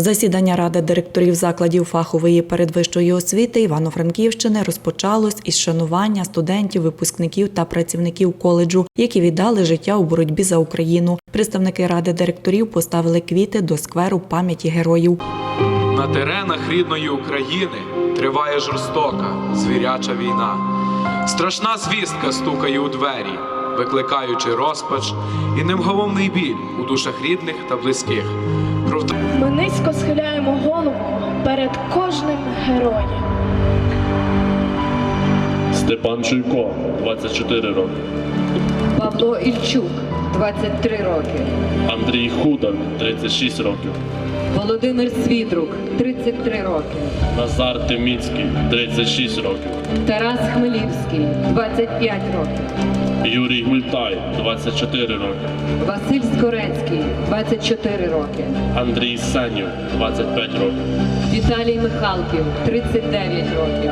Засідання ради директорів закладів фахової передвищої освіти Івано-Франківщини розпочалось із шанування студентів, випускників та працівників коледжу, які віддали життя у боротьбі за Україну. Представники ради директорів поставили квіти до скверу пам'яті героїв. На теренах рідної України триває жорстока, звіряча війна. Страшна звістка стукає у двері, викликаючи розпач і невгомовний біль у душах рідних та близьких. Ми низько схиляємо голову перед кожним героєм. Степан Чуйко, 24 роки. Павло Ільчук, 23 роки. Андрій Худак, 36 років. Володимир Свідрук, 33 роки. Назар Тиміцький, 36 років. Тарас Хмелівський, 25 років. Юрій Гультай, 24 роки. Василь Скорецький, 24 роки. Андрій Сенів, 25 років. Віталій Михалків, 39 років.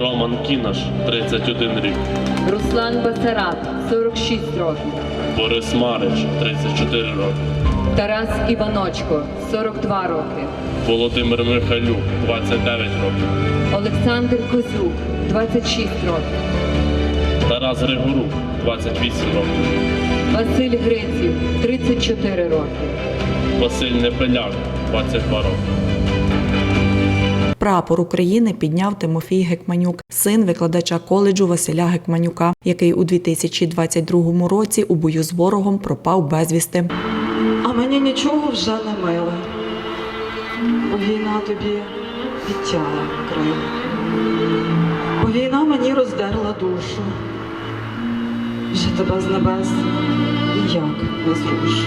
Роман Кінаш, 31 рік. Руслан Басараб, 46 років. Борис Марич, 34 роки. Тарас Іваночко, 42 роки. Володимир Михайлюк, 29 років. Олександр Козюк, 26 років. Тарас Григорук, 28 років. Василь Гриців, 34 роки. Василь Непеляк, 22 роки. Прапор України підняв Тимофій Гекманюк, син викладача коледжу Василя Гекманюка, який у 2022 році у бою з ворогом пропав безвісти. А мені нічого вже не миле, бо війна тобі відтяла крила. Бо війна мені роздерла душу. Вже тебе з небес ніяк не зрушу.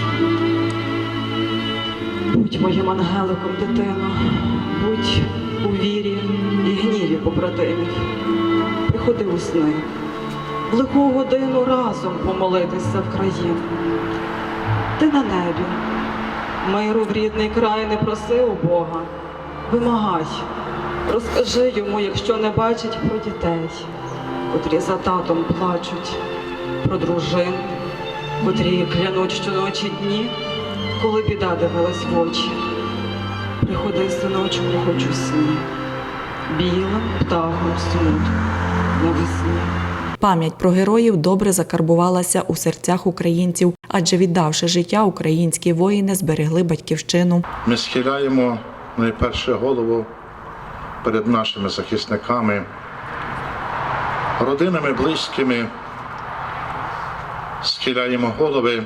Будь моїм ангеликом, дитино, будь у вірі і гніві побратимів. Приходи у сни, в лиху годину разом помолитися в країну. Ти на небі, миру в рідний край не проси у Бога. Вимагай, розкажи йому, якщо не бачить про дітей, котрі за татом плачуть, про дружин, котрі клянуть щоночі дні, коли біда дивилась в очі. Приходи, синочку, хоч у сні, білим птахом смутку навесні. Пам'ять про героїв добре закарбувалася у серцях українців, адже віддавши життя, українські воїни зберегли батьківщину. Ми схиляємо найперше голову перед нашими захисниками, родинами, близькими, схиляємо голови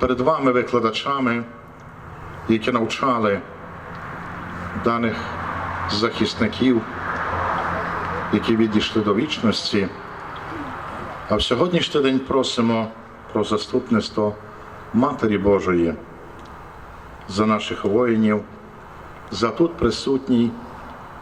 перед вами, викладачами, які навчали даних захисників, які відійшли до вічності. А в сьогоднішній день просимо про заступництво Матері Божої за наших воїнів, за тут присутній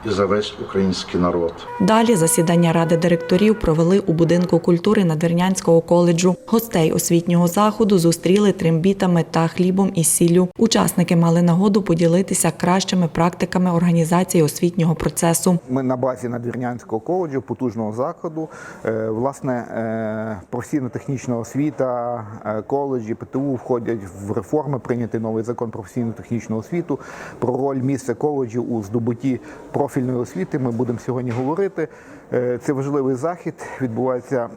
і за весь український народ. Далі засідання ради директорів провели у будинку культури Надвірнянського коледжу. Гостей освітнього заходу зустріли трембітами та хлібом із сіллю. Учасники мали нагоду поділитися кращими практиками організації освітнього процесу. Ми на базі надвірнянського коледжу, потужного закладу. Е, Власне, е, професійно-технічна освіта, е, коледжі, ПТУ входять в реформи. Прийнятий новий закон про професійно-технічну освіту. Про роль місця коледжів у здобутті профільної освіти. Ми будемо сьогодні говорити. Е, Це важливий захід. Відбувається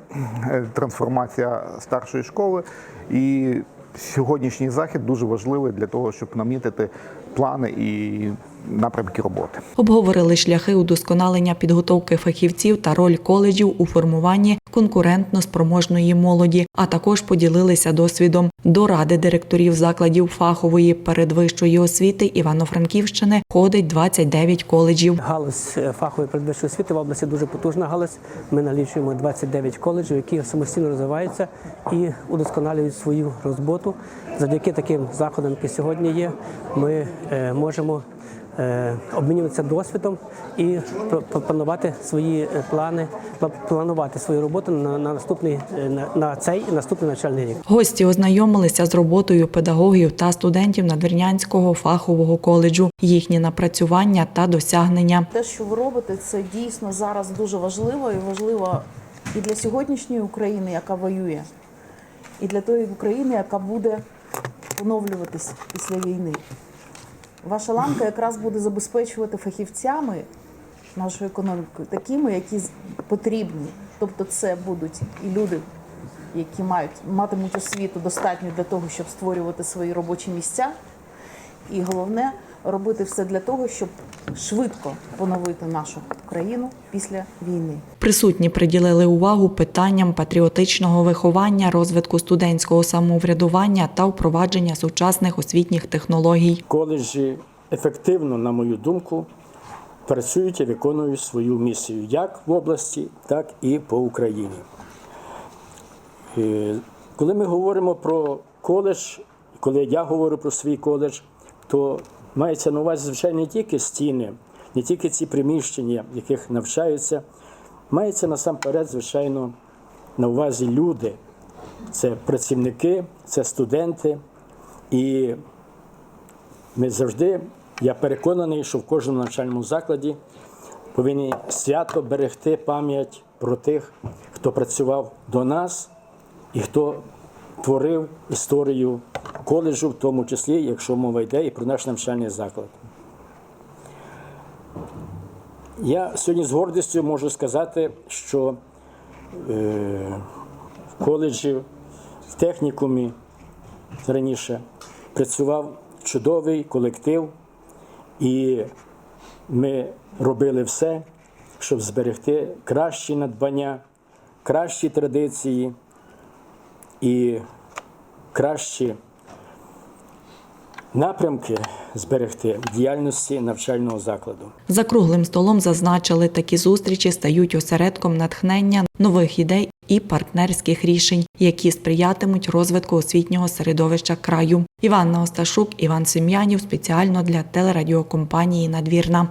е, трансформація старшої школи і. Сьогоднішній захід дуже важливий для того, щоб намітити плани і напрямки роботи. Обговорили шляхи удосконалення підготовки фахівців та роль коледжів у формуванні конкурентно спроможної молоді, а також поділилися досвідом. До ради директорів закладів фахової передвищої освіти Івано-Франківщини ходить 29 коледжів. Галузь е, фахової передвищої освіти в області дуже потужна галузь. Ми налічуємо 29 коледжів, які самостійно розвиваються і удосконалюють свою роботу. Завдяки таким заходам, які сьогодні є, ми е, можемо обмінюватися досвідом і планувати свої е, плани, планувати свою роботу на, на наступний е, на, на цей і наступний навчальний рік. Гості ознайомилися з роботою педагогів та студентів Надвірнянського фахового коледжу, їхні напрацювання та досягнення. Те, що ви робите, це дійсно зараз дуже важливо і важливо і для сьогоднішньої України, яка воює, і для тої України, яка буде поновлюватись після війни. Ваша ланка якраз буде забезпечувати фахівцями нашу економіку, такими, які потрібні. Тобто, це будуть і люди, які мають матимуть освіту достатньо для того, щоб створювати свої робочі місця. І головне робити все для того, щоб швидко поновити нашу країну після війни. Присутні приділили увагу питанням патріотичного виховання, розвитку студентського самоврядування та впровадження сучасних освітніх технологій. коледжі ефективно, на мою думку, працюють і виконують свою місію як в області, так і по Україні. Е, Коли ми говоримо про коледж, коли я говорю про свій коледж, то мається на увазі, звичайно, не тільки стіни, не тільки ці приміщення, в яких навчаються, мається насамперед, звичайно, на увазі люди. Це працівники, це студенти. І ми завжди, я переконаний, що в кожному навчальному закладі повинні свято берегти пам'ять про тих, хто працював до нас і хто творив історію коледжу, в тому числі, якщо мова йде і про наш навчальний заклад. Я сьогодні з гордістю можу сказати, що е, в коледжі, в технікумі раніше працював чудовий колектив, і ми робили все, щоб зберегти кращі надбання, кращі традиції і кращі напрямки зберегти в діяльності навчального закладу. За круглим столом зазначили, такі зустрічі стають осередком натхнення нових ідей і партнерських рішень, які сприятимуть розвитку освітнього середовища краю. Іванна Осташук, Іван Сем'янів спеціально для телерадіокомпанії Надвірна.